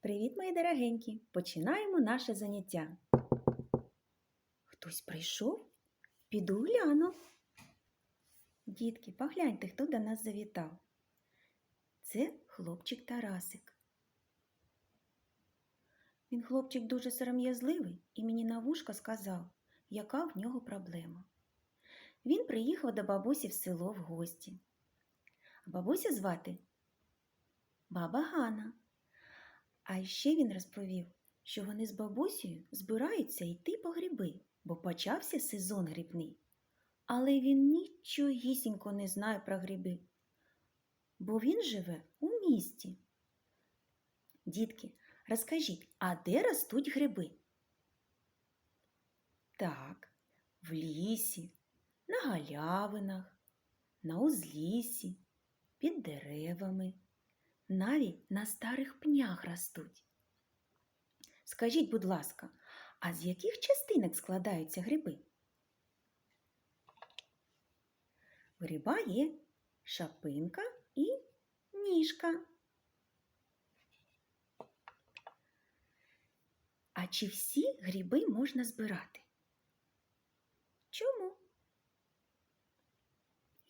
Привіт, мої дорогенькі! Починаємо наше заняття. Хтось прийшов? Піду гляну. Дітки, погляньте, хто до нас завітав. Це хлопчик Тарасик. Він хлопчик дуже сором'язливий і мені на вушко сказав, яка в нього проблема. Він приїхав до бабусі в село в гості. А бабусю звати Баба Гана. А ще він розповів, що вони з бабусею збираються йти по гриби, бо почався сезон грибний. Але він нічогісінько не знає про гриби, бо він живе у місті. Дітки, розкажіть, а де ростуть гриби? Так, в лісі, на галявинах, на узліссі, під деревами навіть на старих пнях ростуть. Скажіть, будь ласка, а з яких частинок складаються гриби? Гриба є шапинка і ніжка. А чи всі гриби можна збирати? Чому?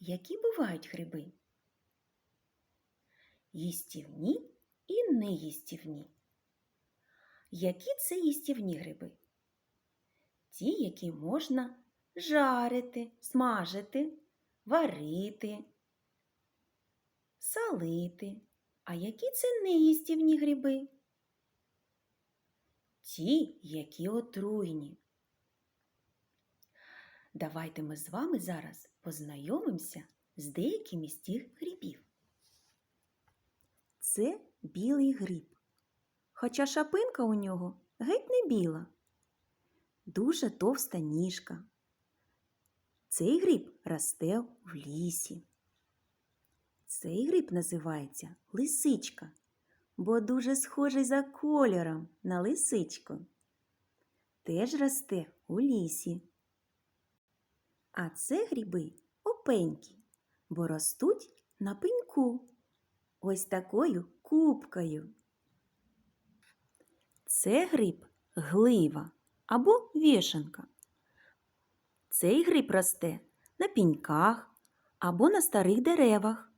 Які бувають гриби? Їстівні і неїстівні. Які це їстівні гриби? Ті, які можна жарити, смажити, варити, салити. А які це неїстівні гриби? Ті, які отруйні. Давайте ми з вами зараз познайомимося з деякими з тих грибів. Це білий гриб. Хоча шапинка у нього геть не біла. Дуже товста ніжка. Цей гриб росте в лісі. Цей гриб називається лисичка, бо дуже схожий за кольором на лисичку. Теж росте у лісі. А це гриби опенькі, бо ростуть на пеньку ось такою кубкою. Це гриб глива або вішенка. Цей гриб росте на піньках або на старих деревах.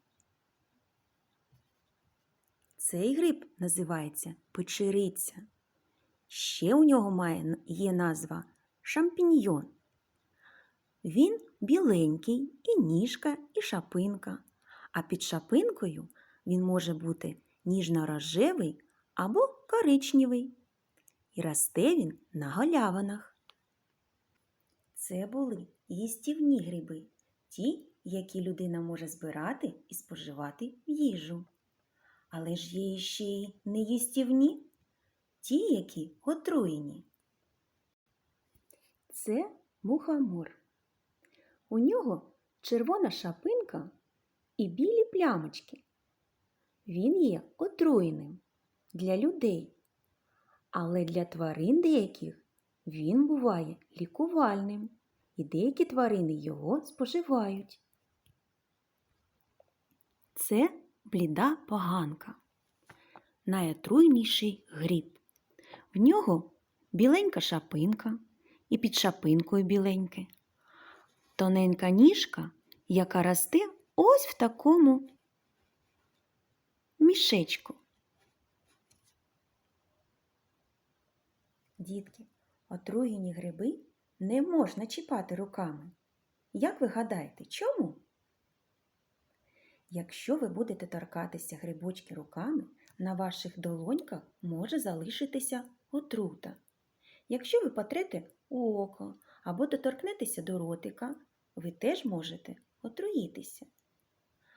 Цей гриб називається печериця. Ще у нього має, є назва шампіньйон. Він біленький і ніжка, і шапинка, а під шапинкою він може бути ніжно-рожевий або коричневий. І росте він на галявинах. Це були їстівні гриби, ті, які людина може збирати і споживати в їжу. Але ж є ще й неїстівні, ті, які отруєні. Це мухомор. У нього червона шапинка і білі плямочки. Він є отруєним для людей, але для тварин деяких він буває лікувальним, і деякі тварини його споживають. Це бліда поганка, найотруйніший гриб. В нього біленька шапинка і під шапинкою біленьке, тоненька ніжка, яка росте ось в такому мішечку. Дітки, отруєні гриби не можна чіпати руками. Як ви гадаєте, чому? Якщо ви будете торкатися грибочки руками, на ваших долоньках може залишитися отрута. Якщо ви потрете око або доторкнетеся до ротика, ви теж можете отруїтися.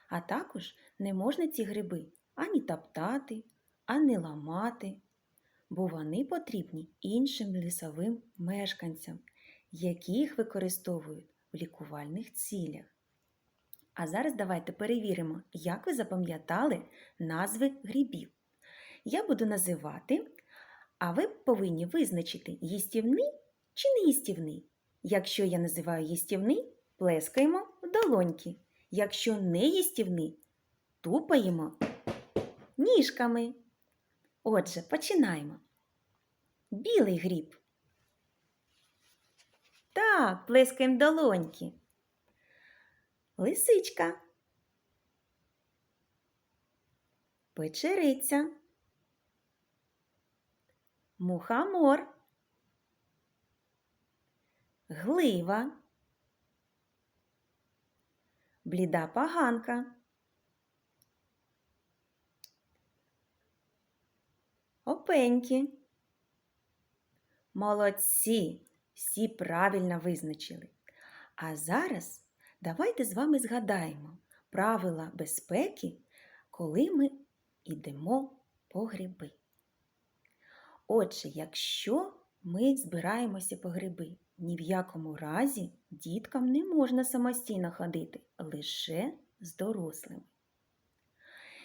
А також не можна ці гриби ані топтати, ані ламати, бо вони потрібні іншим лісовим мешканцям, яких використовують в лікувальних цілях. А зараз давайте перевіримо, як ви запам'ятали назви грибів. Я буду називати, а ви повинні визначити, їстівний чи неїстівний. Якщо я називаю їстівний, плескаємо в долоньки. Якщо не їстівний, тупаємо ніжками. Отже, починаємо. Білий гріб. Так, плескаємо долоньки. Лисичка. Печериця. Мухомор. Глива. Бліда поганка. Опеньки. Молодці! Всі правильно визначили. А зараз давайте з вами згадаємо правила безпеки, коли ми йдемо по гриби. Отже, якщо ми збираємося по гриби, ні в якому разі діткам не можна самостійно ходити, лише з дорослими.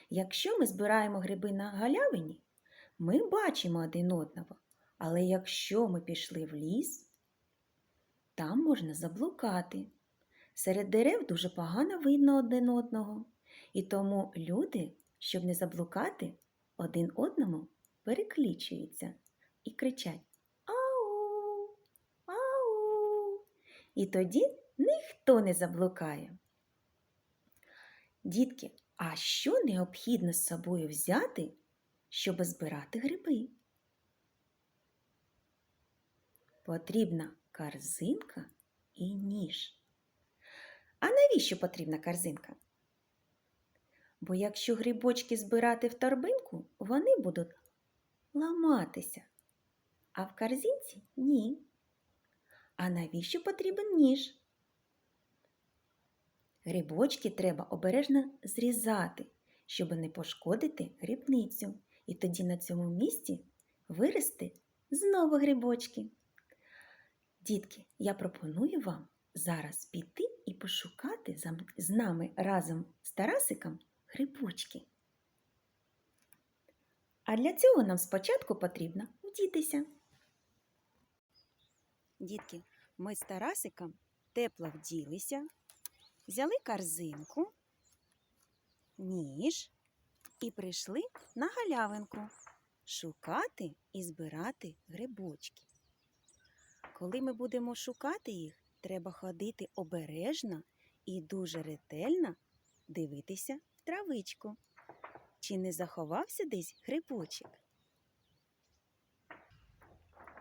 Якщо ми збираємо гриби на галявині, ми бачимо один одного, але якщо ми пішли в ліс, там можна заблукати. Серед дерев дуже погано видно один одного, і тому люди, щоб не заблукати, один одному переклічуються і кричать Ау! Ау! І тоді ніхто не заблукає. Дітки, а що необхідно з собою взяти, щоб збирати гриби? Потрібна корзинка і ніж. А навіщо потрібна корзинка? Бо якщо грибочки збирати в торбинку, вони будуть ламатися, а в корзинці ні. А навіщо потрібен ніж? Грибочки треба обережно зрізати, щоб не пошкодити грибницю, і тоді на цьому місці вирости знову грибочки. Дітки, я пропоную вам зараз піти і пошукати з нами разом з Тарасиком грибочки. А для цього нам спочатку потрібно вдітися. Дітки, ми з Тарасиком тепло вділися, взяли корзинку, ніж і прийшли на галявинку шукати і збирати грибочки. Коли ми будемо шукати їх, треба ходити обережно і дуже ретельно дивитися в травичку. Чи не заховався десь грибочок?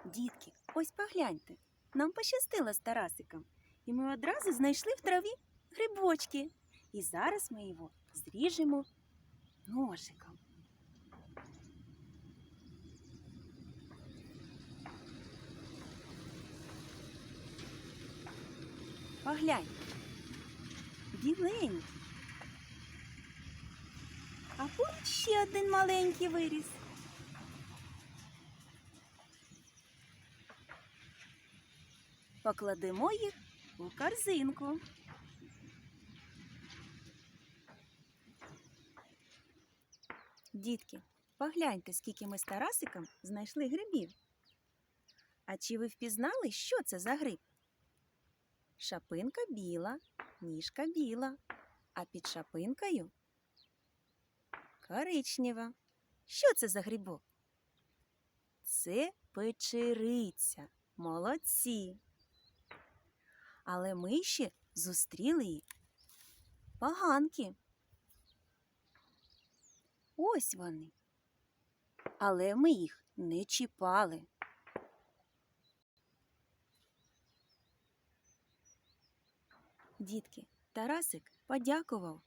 Дітки, ось погляньте, нам пощастило з Тарасиком, і ми одразу знайшли в траві грибочки. І зараз ми його зріжемо ножиком. Поглянь. Біленький. А поруч ще один маленький виріс. Покладемо їх у корзинку. Дітки, погляньте, скільки ми з Тарасиком знайшли грибів. А чи ви впізнали, що це за гриб? Шапинка біла, ніжка біла, а під шапинкою коричнева. Що це за грибок? Це печериця. Молодці. Але ми ще зустріли її поганки. Ось вони. Але ми їх не чіпали. Дітки, Тарасик подякував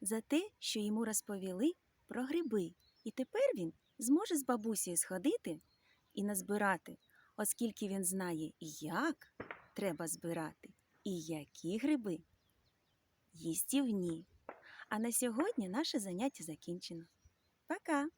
за те, що йому розповіли про гриби, і тепер він зможе з бабусею сходити і назбирати, оскільки він знає, як треба збирати і які гриби їстівні. А на сьогодні наше заняття закінчено. Пока!